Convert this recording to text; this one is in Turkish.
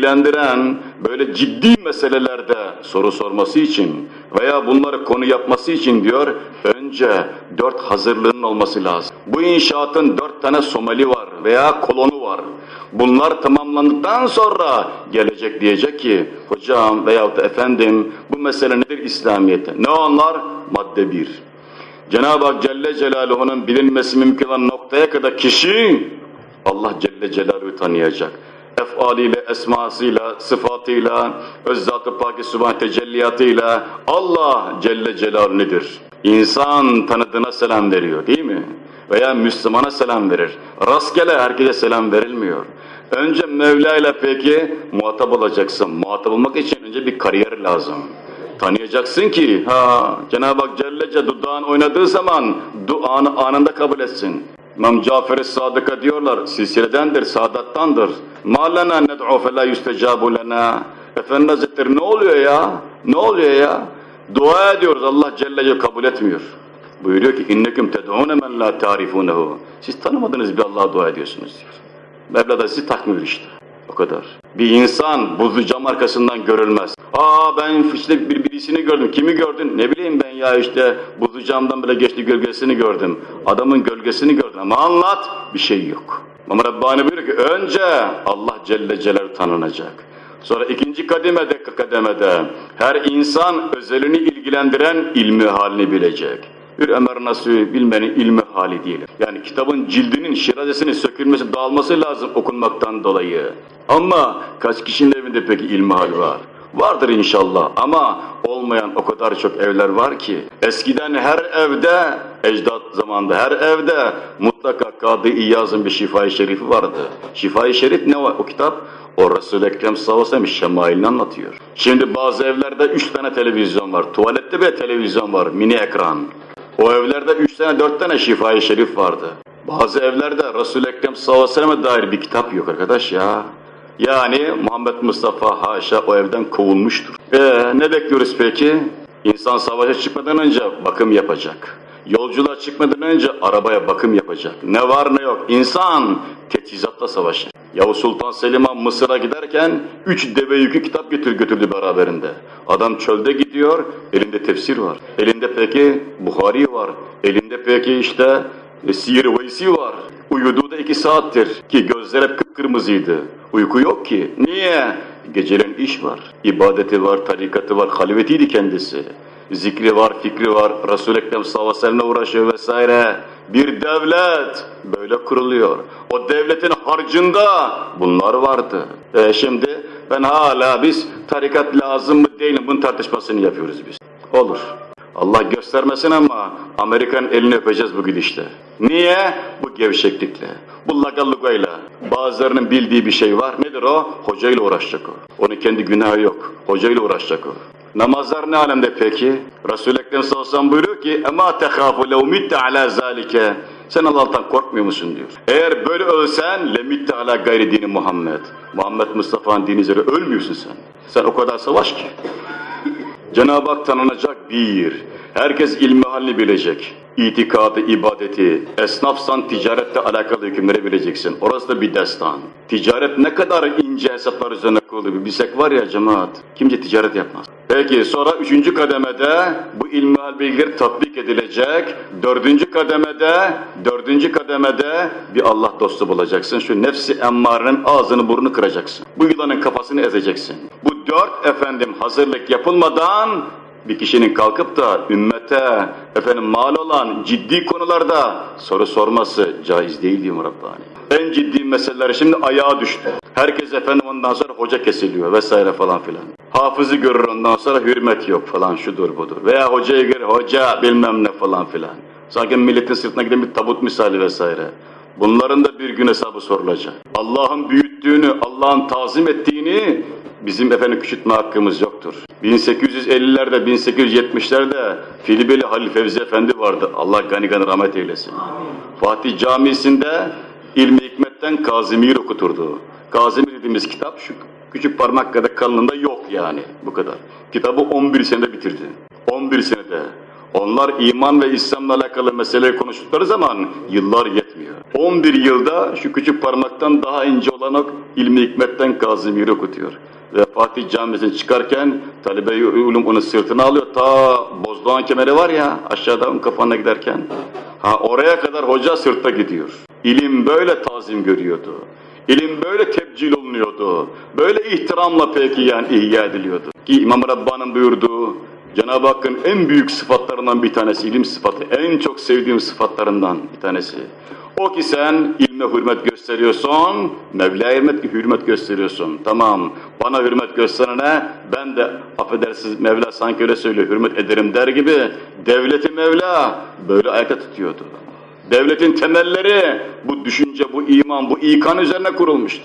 ilgilendiren böyle ciddi meselelerde soru sorması için veya bunları konu yapması için diyor önce dört hazırlığın olması lazım. Bu inşaatın dört tane somali var veya kolonu var. Bunlar tamamlandıktan sonra gelecek diyecek ki hocam veyahut efendim bu mesele nedir İslamiyet'te? Ne onlar? Madde bir. Cenab-ı Hak Celle Celaluhu'nun bilinmesi mümkün olan noktaya kadar kişi Allah Celle Celaluhu'yu tanıyacak. Efaliyle, esmasıyla, sıfatıyla, öz zat-ı subhan tecelliyatıyla Allah Celle Celaluhu nedir? İnsan tanıdığına selam veriyor değil mi? Veya Müslümana selam verir. Rastgele herkese selam verilmiyor. Önce Mevla ile peki muhatap olacaksın. Muhatap olmak için önce bir kariyer lazım. Tanıyacaksın ki ha Cenab-ı Hak Celle Celle dudağın oynadığı zaman duanı anında kabul etsin. İmam Cafer-i Sadık'a diyorlar silsiledendir, saadattandır. Lena ned'u fe la yustecabu lena. Efendi Hazretleri ne oluyor ya? Ne oluyor ya? Dua ediyoruz Allah Celle Celle kabul etmiyor. Buyuruyor ki inneküm ted'une men la tarifunehu. Siz tanımadığınız bir Allah'a dua ediyorsunuz diyor. Mevla da sizi takmıyor işte. O kadar. Bir insan buzlu cam arkasından görülmez. Aa ben işte bir birisini gördüm. Kimi gördün? Ne bileyim ben ya işte buzlu camdan bile geçti gölgesini gördüm. Adamın gölgesini gördüm ama anlat bir şey yok. Ama Rabbani buyuruyor ki önce Allah Celle Celaluhu tanınacak. Sonra ikinci kademede kademede her insan özelini ilgilendiren ilmi halini bilecek. Bir Ömer Nasuhi bilmenin ilmi hali değil. Yani kitabın cildinin şirazesinin sökülmesi, dağılması lazım okunmaktan dolayı. Ama kaç kişinin evinde peki ilmi hali var? Vardır inşallah ama olmayan o kadar çok evler var ki. Eskiden her evde, ecdat zamanında her evde mutlaka Kadı İyaz'ın bir şifai şerifi vardı. Şifai şerif ne var o kitap? O Resul-i Ekrem sellem şemailini anlatıyor. Şimdi bazı evlerde üç tane televizyon var. Tuvalette bile televizyon var, mini ekran. O evlerde üç tane, dört tane şifai şerif vardı. Bazı evlerde Resul-i Ekrem sallallahu dair bir kitap yok arkadaş ya. Yani Muhammed Mustafa haşa o evden kovulmuştur. Ee, ne bekliyoruz peki? İnsan savaşa çıkmadan önce bakım yapacak. Yolculuğa çıkmadan önce arabaya bakım yapacak. Ne var ne yok. İnsan teçhizatla savaşır. Yavuz Sultan Selim Han Mısır'a giderken üç deve yükü kitap götür götürdü beraberinde. Adam çölde gidiyor, elinde tefsir var. Elinde peki Buhari var. Elinde peki işte e, Siyer Veysi var. Uyuduğu da iki saattir ki gözler hep kıpkırmızıydı. Uyku yok ki. Niye? Gecelerin iş var. ibadeti var, tarikatı var, halvetiydi kendisi. Zikri var, fikri var, Resul-i Ekrem sallallahu uğraşıyor vesaire. Bir devlet böyle kuruluyor. O devletin harcında bunlar vardı. E şimdi ben hala biz tarikat lazım mı değil mi bunun tartışmasını yapıyoruz biz. Olur. Allah göstermesin ama Amerika'nın elini öpeceğiz bu gidişle. Niye? Bu gevşeklikle, bu lagallugayla. Bazılarının bildiği bir şey var. Nedir o? Hocayla uğraşacak o. Onun kendi günahı yok. Hocayla uğraşacak o. Namazlar ne alemde peki? Resul-i Ekrem sallallahu aleyhi ve sellem buyuruyor ki اَمَا تَخَافُ لَوْ مِتَّ عَلَى ذَٰلِكَ Sen Allah'tan korkmuyor musun diyor. Eğer böyle ölsen لَمِتَّ عَلَى gayri dini Muhammed. Muhammed Mustafa'nın dini üzere ölmüyorsun sen. Sen o kadar savaş ki. Cenab-ı Hak tanınacak bir. Herkes ilmi halini bilecek. İtikadı, ibadeti, esnafsan ticarette alakalı hükümleri bileceksin. Orası da bir destan. Ticaret ne kadar ince hesaplar üzerine kurulu bir bilsek var ya cemaat. Kimce ticaret yapmaz. Peki sonra üçüncü kademede bu ilmihal bilgileri tatbik edilecek. Dördüncü kademede, dördüncü kademede bir Allah dostu bulacaksın. Şu nefsi emmarenin ağzını burnunu kıracaksın. Bu yılanın kafasını ezeceksin. Bu dört efendim hazırlık yapılmadan bir kişinin kalkıp da ümmete efendim mal olan ciddi konularda soru sorması caiz değil diyor Rabbani. En ciddi meseleler şimdi ayağa düştü. Herkes efendim ondan sonra hoca kesiliyor vesaire falan filan. Hafızı görür ondan sonra hürmet yok falan şudur budur. Veya hocayı görür hoca bilmem ne falan filan. Sanki milletin sırtına giden bir tabut misali vesaire. Bunların da bir gün hesabı sorulacak. Allah'ın büyüttüğünü, Allah'ın tazim ettiğini bizim efendim küçültme hakkımız yoktur. 1850'lerde, 1870'lerde Filibeli Halil Fevzi Efendi vardı. Allah gani gani rahmet eylesin. Fatih Camisi'nde ilmi hikmetten Kazimir okuturdu. Kazimir dediğimiz kitap şu küçük parmak kadar kalınlığında yok yani bu kadar. Kitabı 11 senede bitirdi. 11 senede. Onlar iman ve İslam'la alakalı meseleyi konuştukları zaman yıllar yetmiyor. 11 yılda şu küçük parmaktan daha ince olan o ilmi hikmetten Kazimiri okutuyor. Ve Fatih Camisi'ne çıkarken talebe-i ulum onu sırtına alıyor. Ta Bozdoğan kemeri var ya aşağıda onun kafanına giderken. Ha oraya kadar hoca sırtta gidiyor. İlim böyle tazim görüyordu. İlim böyle tebcil olunuyordu. Böyle ihtiramla peki yani ihya ediliyordu. Ki İmam Rabbani'nin buyurduğu Cenab-ı Hakk'ın en büyük sıfatlarından bir tanesi ilim sıfatı. En çok sevdiğim sıfatlarından bir tanesi. O ki sen ilme hürmet gösteriyorsun, Mevla'ya hürmet, hürmet gösteriyorsun. Tamam, bana hürmet gösterene ben de affedersiniz Mevla sanki öyle söylüyor, hürmet ederim der gibi devleti Mevla böyle ayakta tutuyordu. Devletin temelleri bu düşünce, bu iman, bu ikan üzerine kurulmuştu.